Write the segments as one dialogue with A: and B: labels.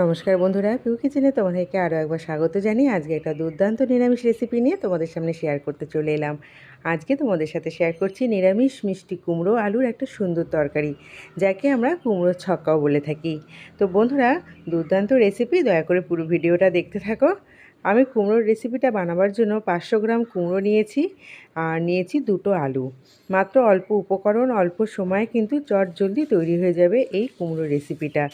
A: নমস্কার বন্ধুরা পিউ কিচেনে তোমাদেরকে আরও একবার স্বাগত জানিয়ে আজকে একটা দুর্দান্ত নিরামিষ রেসিপি নিয়ে তোমাদের সামনে শেয়ার করতে চলে এলাম। আজকে তোমাদের সাথে শেয়ার করছি নিরামিষ মিষ্টি কুমড়ো আলুর একটা সুন্দর তরকারি, যাকে আমরা কুমড়ো ছক্কাও বলে থাকি। তো বন্ধুরা, দুর্দান্ত রেসিপি দয়া করে পুরো ভিডিওটা দেখতে থাকো। আমি কুমড়োর রেসিপিটা বানাবার জন্য পাঁচশো গ্রাম কুমড়ো নিয়েছি, আর নিয়েছি দুটো আলু। মাত্র অল্প উপকরণ, অল্প সময়ে কিন্তু চট জলদি তৈরি হয়ে যাবে এই কুমড়ো রেসিপিটা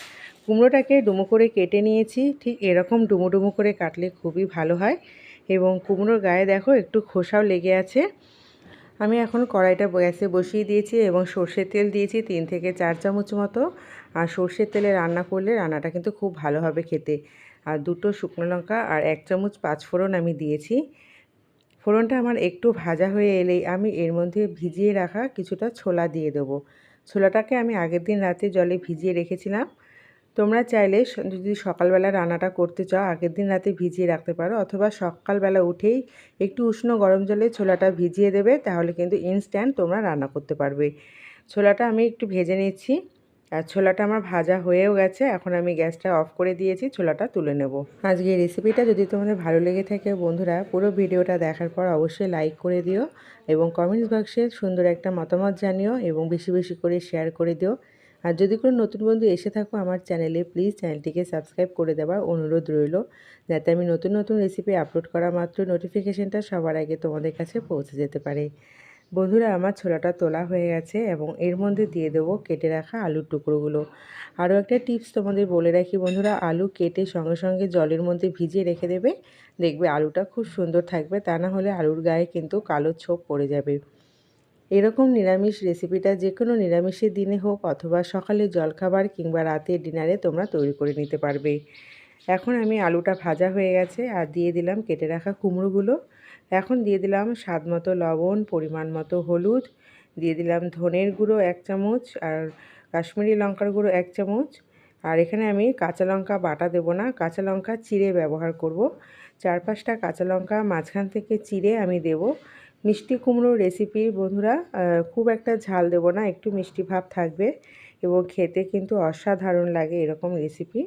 A: কুমড়োটাকে ডুমো করে কেটে নিয়েছি, ঠিক এরকম ডুমো ডুমো করে কাটলে খুবই ভালো হয়। এবং কুমড়োর গায়ে দেখো একটু খোসাও লেগে আছে। আমি এখন কড়াইটা গ্যাসে বসিয়ে দিয়েছি এবং সর্ষের তেল দিয়েছি তিন থেকে চার চামচ মতো। আর সর্ষের তেলে রান্না করলে রান্নাটা কিন্তু খুব ভালো হবে খেতে। আর দুটো শুকনো লঙ্কা আর এক চামচ পাঁচফোড়ন আমি দিয়েছি। ফোড়নটা আমার একটু ভাজা হয়ে এলেই আমি এর মধ্যে ভিজিয়ে রাখা কিছুটা ছোলা দিয়ে দেবো। ছোলাটাকে আমি আগের দিন রাতে জলে ভিজিয়ে রেখেছিলাম। তোমরা চাইলে যদি সকালবেলা রান্নাটা করতে চাও, আগের দিন রাতে ভিজিয়ে রাখতে পারো, অথবা সকালবেলা উঠেই একটু উষ্ণ গরম জলে ছোলাটা ভিজিয়ে দেবে, তাহলে কিন্তু ইনস্ট্যান্ট তোমরা রান্না করতে পারবে। ছোলাটা আমি একটু ভেজে নিচ্ছি। আর ছোলাটা আমার ভাজা হয়েও গেছে, এখন আমি গ্যাসটা অফ করে দিয়েছি, ছোলাটা তুলে নেব। আজকে রেসিপিটা যদি তোমাদের ভালো লেগে থাকে বন্ধুরা, পুরো ভিডিওটা দেখার পর অবশ্যই লাইক করে দিও এবং কমেন্টস বক্সে সুন্দর একটা মতামত জানিও এবং বেশি বেশি করে শেয়ার করে দিও। আর যদি কোনো নতুন বন্ধু এসে থাকো আমার চ্যানেলে প্লিজ চ্যানেলটিকে সাবস্ক্রাইব করে দেওয়ার অনুরোধ রইল, যাতে আমি নতুন নতুন রেসিপি আপলোড করা মাত্র নোটিফিকেশানটা সবার আগে তোমাদের কাছে পৌঁছে যেতে পারে। বন্ধুরা, আমার ছোলাটা তোলা হয়ে গেছে এবং এর মধ্যে দিয়ে দেবো কেটে রাখা আলুর টুকরোগুলো। আরও একটা টিপস তোমাদের বলে রাখি বন্ধুরা, আলু কেটে সঙ্গে সঙ্গে জলের মধ্যে ভিজিয়ে রেখে দেবে। দেখবে আলুটা খুব সুন্দর থাকবে, তা না হলে আলুর গায়ে কিন্তু কালো ছোপ পড়ে যাবে। এরকম নিরামিষ রেসিপিটা যে কোনো নিরামিষের দিনে হোক অথবা সকালে জলখাবার কিংবা রাতে ডিনারে তোমরা তৈরি করে নিতে পারবে। এখন আমি আলুটা ভাজা হয়ে গেছে আর দিয়ে দিলাম কেটে রাখা কুমড়োগুলো। এখন দিয়ে দিলাম স্বাদ মতো লবণ, পরিমাণ মতো হলুদ, দিয়ে দিলাম ধনের গুঁড়ো এক চামচ আর কাশ্মীরি লঙ্কার গুঁড়ো এক চামচ। আর এখানে আমি কাঁচা লঙ্কা বাটা দেবো না, কাঁচা লঙ্কা চিড়ে ব্যবহার করব। চার পাঁচটা কাঁচা লঙ্কা, মাঝখান থেকে চিড়ে আমি দেব। মিষ্টি কুমড়োর রেসিপি বন্ধুরা খুব একটা ঝাল দেব না, একটু মিষ্টি ভাব থাকবে এবং খেতে কিন্তু অসাধারণ লাগে এরকম রেসিপি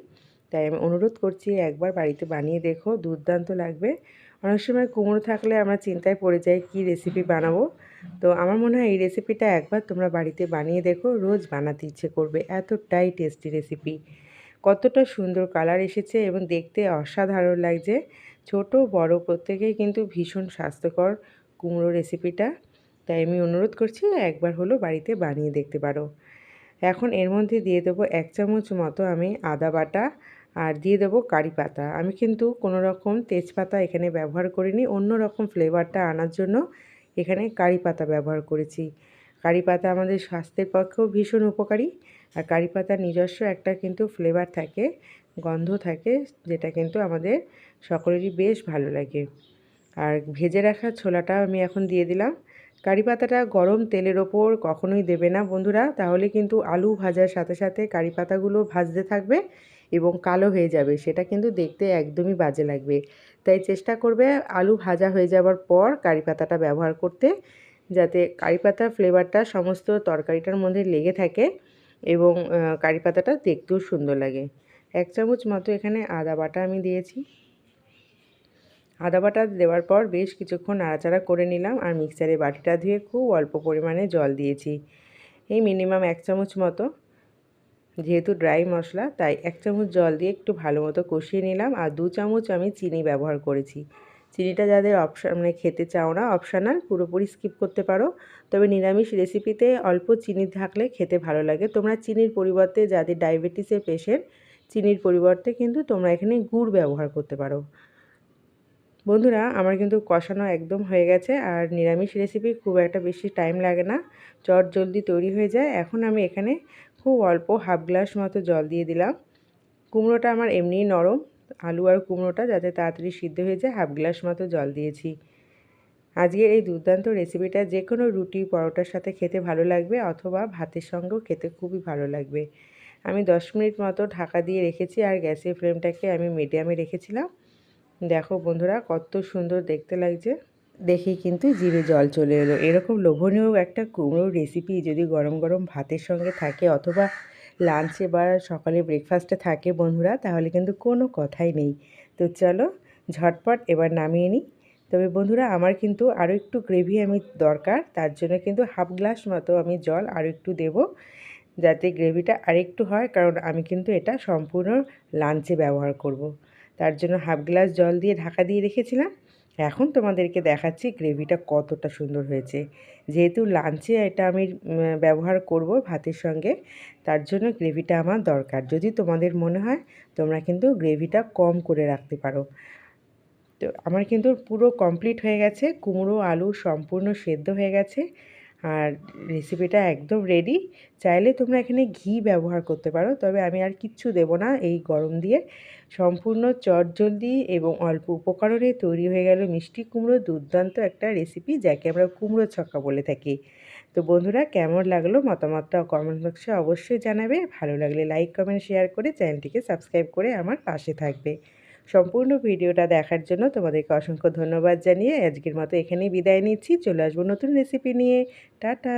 A: তাই আমি অনুরোধ করছি একবার বাড়িতে বানিয়ে দেখো, দুর্দান্ত লাগবে। অনেক সময় কুমড়ো থাকলে আমরা চিন্তায় পড়ে যাই, কি রেসিপি বানাবো? তো আমার মনে হয় এই রেসিপিটা একবার তোমরা বাড়িতে বানিয়ে দেখো, রোজ বানাতে ইচ্ছে করবে। এতটাই টেস্টি রেসিপি কতটা সুন্দর কালার এসেছে এবং দেখতে অসাধারণ লাগছে। ছোট, বড় প্রত্যেকেই কিন্তু ভীষণ স্বাস্থ্যকর কুমড়ো রেসিপিটা তাই আমি অনুরোধ করছি, একবার হলো বাড়িতে বানিয়ে দেখতে পারো। এখন এর মধ্যে দিয়ে দেবো এক চামচ মতো আমি আদা বাটা আর দিয়ে দেবো কারি পাতা। আমি কিন্তু কোনো রকম তেজপাতা এখানে ব্যবহার করিনি, অন্য রকম ফ্লেভারটা আনার জন্য এখানে কারি পাতা ব্যবহার করেছি। কারি পাতা আমাদের স্বাস্থ্যের পক্ষেও ভীষণ উপকারী, আর কারি পাতার নিজস্ব একটা কিন্তু ফ্লেভার থাকে, গন্ধ থাকে, যেটা কিন্তু আমাদের সকলেরই বেশ ভালো লাগে। আর ভেজে রাখা ছোলাটা আমি এখন দিয়ে দিলাম। কারি পাতাটা গরম তেলের ওপর কখনোই দেবে না বন্ধুরা, তাহলে কিন্তু আলু ভাজার সাথে সাথে কারি পাতাগুলো ভাজতে থাকবে এবং কালো হয়ে যাবে, সেটা কিন্তু দেখতে একদমই বাজে লাগবে। তাই চেষ্টা করবে আলু ভাজা হয়ে যাওয়ার পর কারি পাতাটা ব্যবহার করতে, যাতে কারি পাতার ফ্লেভারটা সমস্ত তরকারিটার মধ্যে লেগে থাকে এবং কারি পাতাটা দেখতেও সুন্দর লাগে। এক চামচ মতো এখানে আদা বাটা আমি দিয়েছি। আদা বাটা দেওয়ার পর বেশ কিছুক্ষণ নাড়াচাড়া করে নিলাম আর মিক্সারে বাটিটা ধুয়ে খুব অল্প পরিমাণে জল দিয়েছি। এই মিনিমাম এক চামচ মতো যেহেতু ড্রাই মশলা, তাই এক চামচ জল দিয়ে একটু ভালো মতো কষিয়ে নিলাম আর দু চামচ আমি চিনি ব্যবহার করেছি। চিনিটা যাদের অপশান মানে খেতে চাও না অপশানাল পুরোপুরি স্কিপ করতে পারো। তবে নিরামিষ রেসিপিতে অল্প চিনি থাকলে খেতে ভালো লাগে। তোমরা চিনির পরিবর্তে যাদের ডায়াবেটিসের পেশেন্ট চিনির পরিবর্তে কিন্তু তোমরা এখানে গুড় ব্যবহার করতে পারো। বন্ধুরা, আমার কিন্তু কষানো একদম হয়ে গেছে আর নিরামিষ রেসিপি খুব একটা বেশি টাইম লাগে না। চট জলদি তৈরি হয়ে যায়। এখন আমি এখানে খুব অল্প হাফ গ্লাস মতো জল দিয়ে দিলাম। কুমড়োটা আমার এমনিই নরম। আলু আর কুমড়োটা যাতে তাড়াতাড়ি সিদ্ধ হয়ে যায়, হাফ গ্লাস মতো জল দিয়েছি। আজকের এই দুর্দান্ত রেসিপিটা যে কোনো রুটি পরোটার সাথে খেতে ভালো লাগবে অথবা ভাতের সঙ্গেও খেতে খুবই ভালো লাগবে। আমি দশ মিনিট মতো ঢাকা দিয়ে রেখেছি আর গ্যাসের ফ্লেমটাকে আমি মিডিয়ামে রেখেছিলাম। দেখো বন্ধুরা, কত সুন্দর দেখতে লাগছে। দেখেই কিন্তু জিভে জল চলে এলো। এরকম লোভনীয় একটা কুমড়োর রেসিপি যদি গরম গরম ভাতের সঙ্গে থাকে অথবা লাঞ্চে বা সকালে ব্রেকফাস্টে থাকে বন্ধুরা, তাহলে কিন্তু কোনো কথাই নেই। তো চলো ঝটপট এবার নামিয়ে নিই। তবে বন্ধুরা, আমার কিন্তু আরও একটু গ্রেভি আমি দরকার, তার জন্য কিন্তু হাফ গ্লাস মতো আমি জল আরও একটু দেব, যাতে গ্রেভিটা আরেকটু হয়, কারণ আমি কিন্তু এটা সম্পূর্ণ লাঞ্চে ব্যবহার করব। তার জন্য হাফ গ্লাস জল দিয়ে ঢাকা দিয়ে রেখেছিলাম। এখন তোমাদেরকে দেখাচ্ছি গ্রেভিটা কতটা সুন্দর হয়েছে। যেহেতু লাঞ্চে এটা আমি ব্যবহার করব ভাতের সঙ্গে, তার জন্য গ্রেভিটা আমার দরকার। যদি তোমাদের মনে হয়, তোমরা কিন্তু গ্রেভিটা কম করে রাখতে পারো। তো আমার কিন্তু পুরো কমপ্লিট হয়ে গেছে। কুমড়ো, আলু সম্পূর্ণ সেদ্ধ হয়ে গেছে। আর রেসিপিটা একদম রেডি চাইলে তোমরা এখানে ঘি ব্যবহার করতে পারো, তবে আমি আর কিচ্ছু দেব না। এই গরম দিয়ে সম্পূর্ণ চটজলদি এবং অল্প উপকরণে তৈরি হয়ে গেল মিষ্টি কুমড়ো দুর্দান্ত একটা রেসিপি যাকে আমরা কুমড়ো ছক্কা বলে থাকি। তো বন্ধুরা, কেমন লাগল মতামতটা কমেন্ট বক্সে অবশ্যই জানাবে। ভালো লাগলে লাইক কমেন্ট শেয়ার করে চ্যানেলটিকে সাবস্ক্রাইব করে আমার পাশে থাকবে। সম্পূর্ণ ভিডিওটা দেখার জন্য তোমাদেরকে অসংখ্য ধন্যবাদ জানিয়ে আজকের মতো এখানেই বিদায় নিচ্ছি। চলে আসব নতুন রেসিপি নিয়ে। টাটা!